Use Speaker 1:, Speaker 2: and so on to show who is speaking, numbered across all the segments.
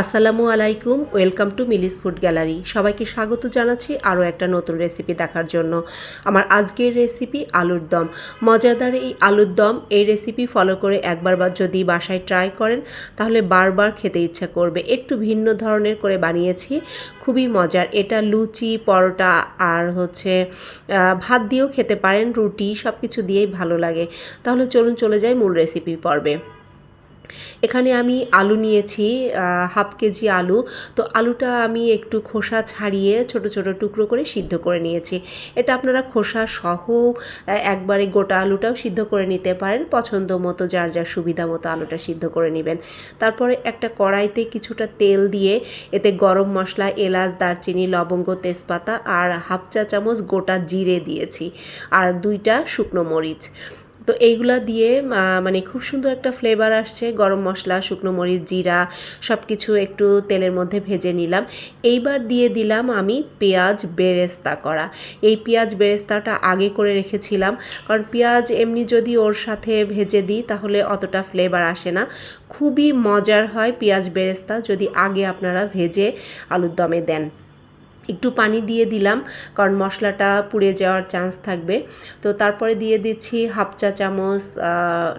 Speaker 1: আসসালামু আলাইকুম, welcome to Mili's food gallery. সবাইকে স্বাগত জানাচ্ছি আরও একটা নতুন রেসিপি দেখার জন্য। আমার আজকের রেসিপি আলুর দম। মজাদার এই আলুর দম, এই রেসিপি ফলো করে একবার যদি বাসায় ট্রাই করেন, তাহলে বারবার খেতে ইচ্ছা করবে। একটু ভিন্ন ধরনের করে বানিয়েছি, খুবই মজার। এটা লুচি, পরোটা আর হচ্ছে ভাত দিয়েও খেতে পারেন, রুটি সব কিছু দিয়েই ভালো লাগে। তাহলে চলুন চলে যাই মূল রেসিপি পর্বে। এখানে আমি আলু নিয়েছি হাফ কেজি আলু। তো আলুটা আমি একটু খোসা ছাড়িয়ে ছোট ছোট টুকরো করে সিদ্ধ করে নিয়েছি। এটা আপনারা খোসা সহ একবারে গোটা আলুটাও সিদ্ধ করে নিতে পারেন। পছন্দ মতো, যার যার সুবিধা মতো আলুটা সিদ্ধ করে নেবেন। তারপরে একটা কড়াইতে কিছুটা তেল দিয়ে এতে গরম মশলা, এলাচ, দারচিনি, লবঙ্গ, তেজপাতা আর হাফ চা চামচ গোটা জিরে দিয়েছি। আর দুইটা শুকনো মরিচ। তো এইগুলা দিয়ে মানে খুব সুন্দর একটা ফ্লেভার আসছে। গরম মশলা, শুকনো মরিচ, জিরা সব কিছু একটু তেলের মধ্যে ভেজে নিলাম। এইবার দিয়ে দিলাম আমি পেঁয়াজ বেরেস্তা করা। এই পেঁয়াজ বেরেস্তাটা আগে করে রেখেছিলাম। কারণ পেঁয়াজ এমনি যদি ওর সাথে ভেজে দিই, তাহলে অতটা ফ্লেভার আসে না। খুবই মজার হয় পেঁয়াজ বেরেস্তা যদি আগে আপনারা ভেজে আলুর দমে দেন। একটু পানি দিয়ে দিলাম, কারণ মশলাটা পুড়ে যাওয়ার চান্স থাকবে। তো তারপরে দিয়ে দিচ্ছি হাফ চা চামচ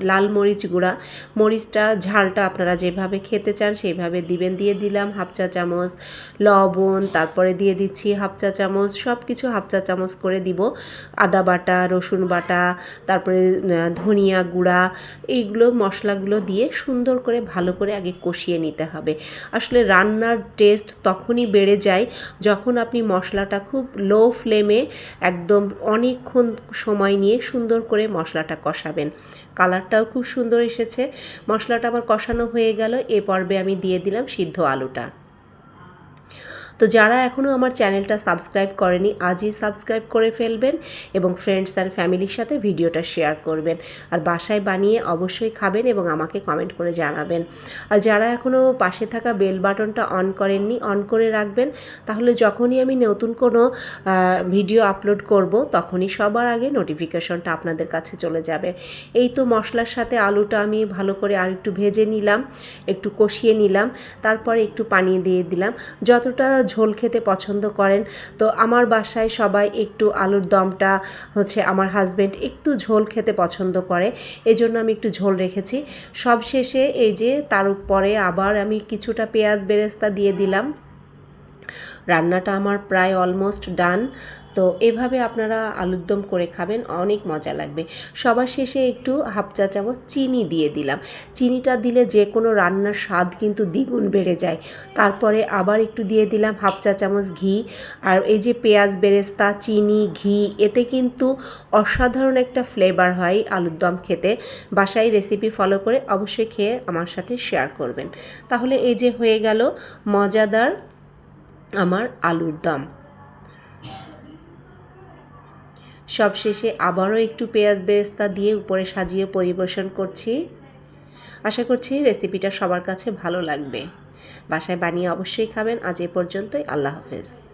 Speaker 1: লাল মরিচ গুঁড়া। মরিচটা ঝালটা আপনারা যেভাবে খেতে চান সেইভাবে দিবেন। দিয়ে দিলাম হাফ চা চামচ লবণ, তারপরে দিয়ে দিচ্ছি হাফ চা চামচ সব কিছু হাফ চা চামচ করে দিব। আদা বাটা, রসুন বাটা, তারপরে ধনিয়া গুঁড়া, এইগুলো মশলাগুলো দিয়ে সুন্দর করে ভালো করে আগে কষিয়ে নিতে হবে। আসলে রান্নার টেস্ট তখনই বেড়ে যায় যখন আপনি মশলাটা খুব লো ফ্লেমে একদম অনেকক্ষণ সময় নিয়ে সুন্দর করে মশলাটা কষাবেন। কালারটাও খুব সুন্দর এসেছে। মশলাটা আবার কষানো হয়ে গেল। এ পর্বে আমি দিয়ে দিলাম সিদ্ধ আলুটা। তো যারা এখনও আমার চ্যানেলটা সাবস্ক্রাইব করেনি, আজই সাবস্ক্রাইব করে ফেলবেন এবং ফ্রেন্ডস অ্যান্ড ফ্যামিলির সাথে ভিডিওটা শেয়ার করবেন। আর বাসায় বানিয়ে অবশ্যই খাবেন এবং আমাকে কমেন্ট করে জানাবেন। আর যারা এখনও পাশে থাকা বেল বাটনটা অন করেননি অন করে রাখবেন। তাহলে যখনই আমি নতুন কোনো ভিডিও আপলোড করব, তখনই সবার আগে নোটিফিকেশনটা আপনাদের কাছে চলে যাবে। এই তো মশলার সাথে আলুটা আমি ভালো করে আর একটু ভেজে নিলাম, একটু কষিয়ে নিলাম, তারপরে একটু পানি দিয়ে দিলাম। যতটা ঝোল খেতে পছন্দ করেন। তো আমার বাসায় সবাই একটু আলুর দমটা হচ্ছে আমার হাজব্যান্ড একটু ঝোল খেতে পছন্দ করে। এই জন্য আমি একটু ঝোল রেখেছি। সব শেষে এই যে তার উপরে আবার আমি কিছুটা পেঁয়াজ বেরেস্তা দিয়ে দিলাম। রান্নাটা আমার প্রায় অলমোস্ট ডান তো এভাবে আপনারা আলুর দম করে খাবেন, অনেক মজা লাগবে। সবার শেষে একটু হাফ চা চামচ চিনি দিয়ে দিলাম। চিনিটা দিলে যে কোনো রান্নার স্বাদ কিন্তু দ্বিগুণ বেড়ে যায়। তারপরে আবার একটু দিয়ে দিলাম হাফ চা চামচ ঘি। আর এই যে পেঁয়াজ, বেরেস্তা, চিনি, ঘি, এতে কিন্তু অসাধারণ একটা ফ্লেভার হয় আলুর দম খেতে। বাসায় রেসিপি ফলো করে অবশ্যই খেয়ে আমার সাথে শেয়ার করবেন। তাহলে এই যে হয়ে গেল মজাদার আমার আলুর দাম। সবশেষে আবারও একটু পেঁয়াজ বেরেস্তা দিয়ে উপরে সাজিয়ে পরিবেশন করছি। আশা করছি রেসিপিটা সবার কাছে ভালো লাগবে। বাসায় বানিয়ে অবশ্যই খাবেন। আজ এ পর্যন্তই। আল্লাহ হাফেজ।